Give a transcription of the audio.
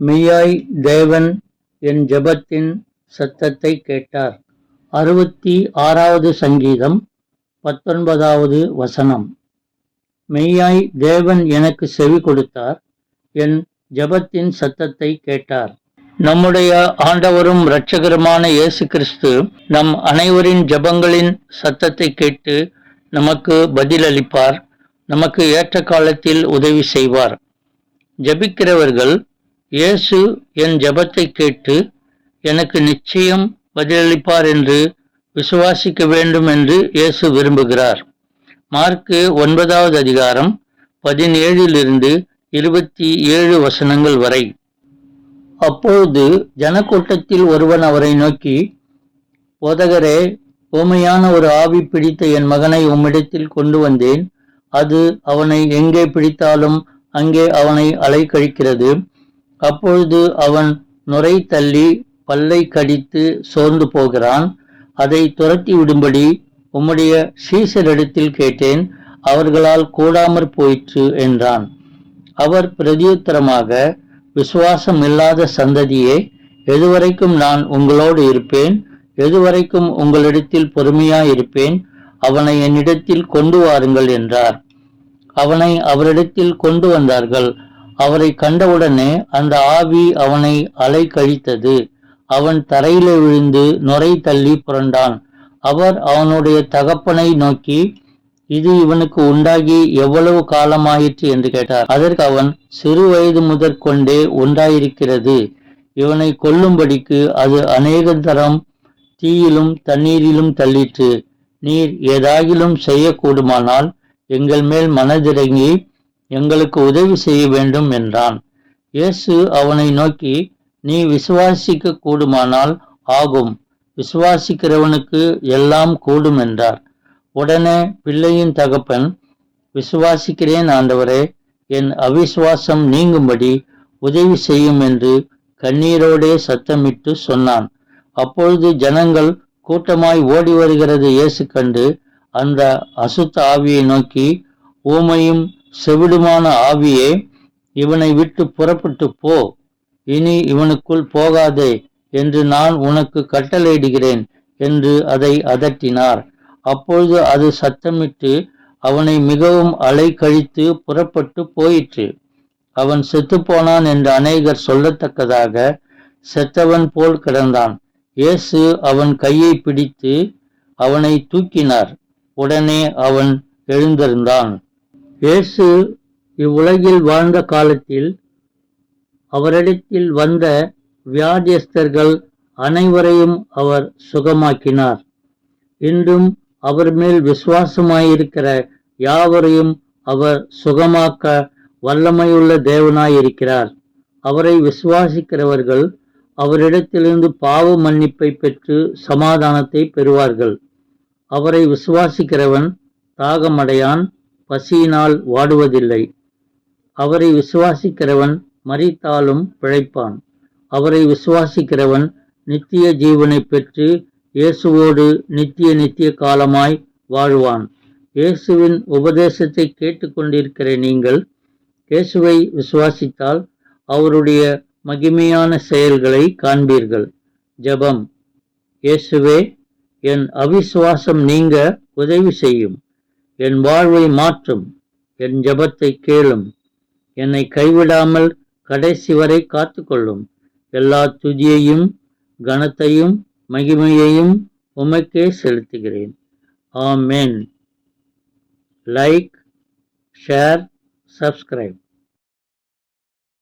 மெய்யாய் தேவன் என் ஜெபத்தின் சத்தத்தை கேட்டார். அறுபத்தி ஆறாவது சங்கீதம் பத்தொன்பதாவது வசனம். மெய்யாய் தேவன் எனக்கு செவி கொடுத்தார் என் ஜெபத்தின் சத்தத்தை கேட்டார். நம்முடைய ஆண்டவரும் இரட்சகருமான இயேசு கிறிஸ்து நம் அனைவரின் ஜெபங்களின் சத்தத்தை கேட்டு நமக்கு பதிலளிப்பார் நமக்கு ஏற்ற காலத்தில் உதவி செய்வார். ஜெபிக்கிறவர்கள் இயேசு என் ஜபத்தை கேட்டு எனக்கு நிச்சயம் பதிலளிப்பார் என்று விசுவாசிக்க வேண்டும் என்று இயேசு விரும்புகிறார். மார்க்கு ஒன்பதாவது அதிகாரம் பதினேழிலிருந்து இருபத்தி ஏழு வசனங்கள் வரை. அப்பொழுது ஜனக்கூட்டத்தில் ஒருவன் அவரை நோக்கி போதகரே ஊமையான ஒரு ஆவி பிடித்த என் மகனை உம்மிடத்தில் கொண்டு வந்தேன். அது அவனை எங்கே பிடித்தாலும் அங்கே அவனை அலைக்கழிக்கிறது. அப்பொழுது அவன் நுரை தள்ளி பல்லை கடித்து சோர்ந்து போகிறான். அதை துரத்தி விடும்படி உம்முடைய சீசரிடத்தில் கேட்டேன் அவர்களால் கூடாமற் போயிற்று என்றான். அவர் பிரதியுத்தரமாக விசுவாசம் இல்லாத சந்ததியே எதுவரைக்கும் நான் உங்களோடு இருப்பேன் எதுவரைக்கும் உங்களிடத்தில் பொறுமையாயிருப்பேன் அவனை என்னிடத்தில் கொண்டு வாருங்கள் என்றார். அவனை அவரிடத்தில் கொண்டு வந்தார்கள். அவரை கண்டவுடனே அந்த ஆவி அவனை அலை கழித்தது. அவன் தரையில விழுந்து நுரை தள்ளி புரண்டான். அவர் அவனுடைய தகப்பனை நோக்கி இது இவனுக்கு உண்டாகி எவ்வளவு காலமாயிற்று? என்று கேட்டார். அதற்கு அவன் சிறு வயது முதற்கொண்டே உண்டாயிருக்கிறது. இவனை கொல்லும்படிக்கு அது அநேக தரம் தீயிலும் தண்ணீரிலும் தள்ளிற்று. நீர் ஏதாகிலும் செய்யக்கூடுமானால் எங்கள் மேல் மனதிறங்கி எங்களுக்கு உதவி செய்ய வேண்டும் என்றான். இயேசு அவனை நோக்கி நீ விசுவாசிக்க கூடுமானால் ஆகும். விசுவாசிக்கிறவனுக்கு எல்லாம் கூடும் என்றார். உடனே பிள்ளையின் தகப்பன் விசுவாசிக்கிறேன் ஆண்டவரே என் அவிசுவாசம் நீங்கும்படி உதவி செய்யும் என்று கண்ணீரோடே சத்தமிட்டு சொன்னான். அப்பொழுது ஜனங்கள் கூட்டமாய் ஓடி வருகிறது இயேசு கண்டு அந்த அசுத்த ஆவியை நோக்கி ஊமையும் செவிடுமான ஆவியே இவனை விட்டு புறப்பட்டு போ. இனி இவனுக்குள் போகாதே என்று நான் உனக்கு கட்டளையிடுகிறேன் என்று அதை அதட்டினார். அப்பொழுது அது சத்தமிட்டு அவனை மிகவும் அலை கழித்து புறப்பட்டு போயிற்று. அவன் செத்துப்போனான் என்று அநேகர் சொல்லத்தக்கதாக செத்தவன் போல் கிடந்தான். இயேசு அவன் கையை பிடித்து அவனை தூக்கினார். உடனே அவன் எழுந்திருந்தான். இயேசு இவ்வுலகில் வாழ்ந்த காலத்தில் அவரிடத்தில் வந்த வியாதியஸ்தர்கள் அனைவரையும் அவர் சுகமாக்கினார். இன்றும் அவர் மேல் விசுவாசமாயிருக்கிற யாவரையும் அவர் சுகமாக்க வல்லமையுள்ள தேவனாயிருக்கிறார். அவரை விசுவாசிக்கிறவர்கள் அவரிடத்திலிருந்து பாவ மன்னிப்பை பெற்று சமாதானத்தை பெறுவார்கள். அவரை விசுவாசிக்கிறவன் தாகமடையான் பசியினால் வாடுவதில்லை. அவரை விசுவாசிக்கிறவன் மறித்தாலும் பிழைப்பான். அவரை விசுவாசிக்கிறவன் நித்திய ஜீவனை பெற்று இயேசுவோடு நித்திய நித்திய காலமாய் வாழ்வான். இயேசுவின் உபதேசத்தை கேட்டுக்கொண்டிருக்கிற நீங்கள் இயேசுவை விசுவாசித்தால் அவருடைய மகிமையான செயல்களை காண்பீர்கள். ஜெபம். இயேசுவே என் அவிசுவாசம் நீங்க உதவி செய்யும். என் வாழ்வை மாற்றும் என் ஜபத்தை கேளும் என்னை கைவிடாமல் கடைசி வரை காத்துக்கொள்ளும். எல்லா துதியையும் கனத்தையும் மகிமையையும் உமக்கே செலுத்துகிறேன். ஆமேன். Like share subscribe.